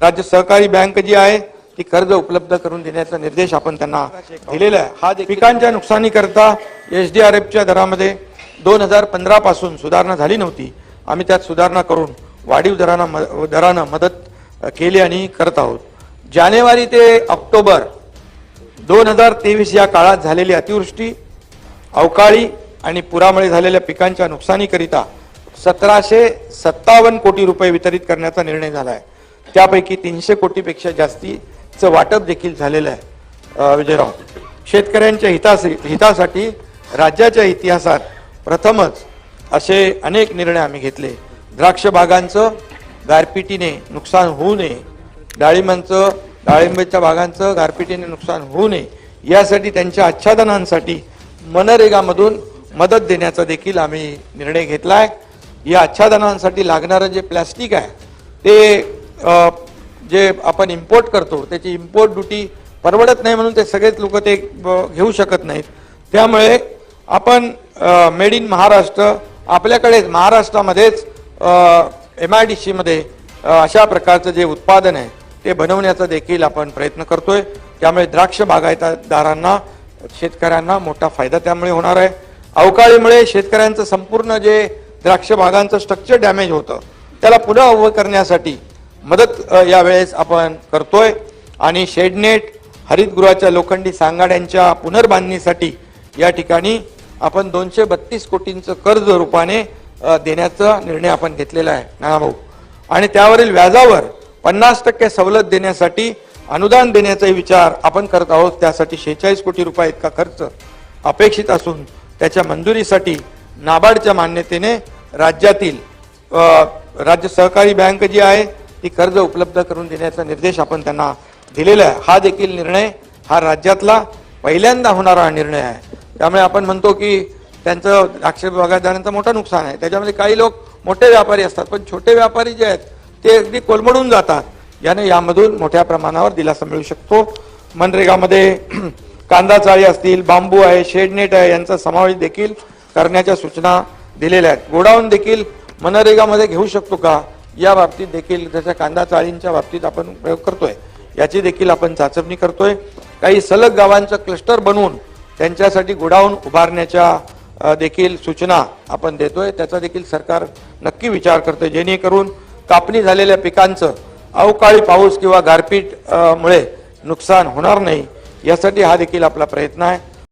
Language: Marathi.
राज्य सहकारी बँक जी आहे ती कर्ज उपलब्ध करून देण्याचा निर्देश आपण त्यांना दिलेला आहे. हा पिकांच्या नुकसानीकरता एच डी आर एफच्या दरामध्ये दोन हजार पंधरा पासून सुधारणा झाली नव्हती. आम्ही त्यात सुधारणा करून वाढीव दरानं म- दरानं मदत केली आणि करत आहोत. जानेवारी ते ऑक्टोबर दोन हजार तेवीस या काळात झालेली अतिवृष्टी अवकाळी आणि पुरामुळे झालेल्या पिकांच्या नुकसानीकरिता सतराशे सत्तावन्न कोटी रुपये वितरित करण्याचा निर्णय झाला आहे. त्यापैकी तीनशे कोटीपेक्षा जास्तीचं वाटप देखील झालेलं आहे विजयराव. शेतकऱ्यांच्या हितासी हितासाठी राज्याच्या इतिहासात प्रथमच असे अनेक निर्णय आम्ही घेतले. द्राक्ष बागांचं गारपिटीने नुकसान होऊ नये डाळिंबांचं डाळिंबाच्या बागांचं गारपिटीने नुकसान होऊ नये यासाठी त्यांच्या आच्छादनांसाठी मनरेगामधून मदत देण्याचा देखील आम्ही निर्णय घेतला आहे या आच्छादनांसाठी लागणारं जे प्लॅस्टिक आहे ते जे आपण इम्पोर्ट करतो त्याची इम्पोर्ट ड्युटी परवडत नाही म्हणून ते सगळेच लोक ते घेऊ शकत नाहीत. त्यामुळे आपण मेड इन महाराष्ट्र आपल्याकडेच महाराष्ट्रामध्येच एम आय डी सीमध्ये अशा प्रकारचं जे उत्पादन आहे ते बनवण्याचा देखील आपण प्रयत्न करतोय. त्यामुळे द्राक्ष बागायतदारांना शेतकऱ्यांना मोठा फायदा त्यामुळे होणार आहे. अवकाळीमुळे शेतकऱ्यांचं संपूर्ण जे द्राक्ष बागांचं स्ट्रक्चर डॅमेज होतं त्याला पुन्हा उभं करण्यासाठी मदत यावेळेस आपण करतोय. आणि शेडनेट हरितगृहाच्या लोखंडी सांगाड्यांच्या पुनर्बांधणीसाठी या ठिकाणी आपण दोनशे बत्तीस कोटींचं कर्ज रूपाने देण्याचा निर्णय आपण घेतलेला आहे. नानाभाऊ आणि त्यावरील व्याजावर पन्नास टक्के सवलत देण्यासाठी अनुदान देण्याचाही विचार आपण करत आहोत. त्यासाठी शेहेचाळीस कोटी रुपये इतका खर्च अपेक्षित असून त्याच्या मंजुरीसाठी नाबार्डच्या मान्यतेने राज्यातील राज्य सहकारी बँक जी आहे ती कर्ज उपलब्ध करून देण्याचा निर्देश आपण त्यांना दिलेला आहे. हा देखील निर्णय हा राज्यातला पहिल्यांदा होणारा हा निर्णय आहे. त्यामुळे आपण म्हणतो की त्यांचं द्राक्ष बागायतदारांचं मोठं नुकसान आहे. त्याच्यामध्ये काही लोक मोठे व्यापारी असतात पण छोटे व्यापारी जे आहेत ते अगदी कोलमडून जातात. याने यामधून मोठ्या प्रमाणावर दिलासा मिळू शकतो. मनरेगामध्ये कांदा चाळी असतील बांबू आहे शेडनेट आहे यांचा समावेश देखील करण्याच्या सूचना दिलेल्या आहेत. गोडाऊन देखील मनरेगामध्ये घेऊ शकतो का? या बाबतीत देखील त्याच्या कांदा चाळींच्या बाबतीत आपण प्रयोग करतोय. याची देखील आपण चाचपणी करतोय. काही सलग गावांचं क्लस्टर बनवून त्यांच्यासाठी गोडाऊन उभारण्याच्या देखील सूचना आपण देतोय. त्याचा देखील सरकार नक्की विचार करतोय. जेणेकरून कापणी झालेल्या पिकांचं अवकाळी पाऊस किंवा गारपीट मुळे नुकसान होणार नाही. यासाठी हा देखील आपला प्रयत्न आहे.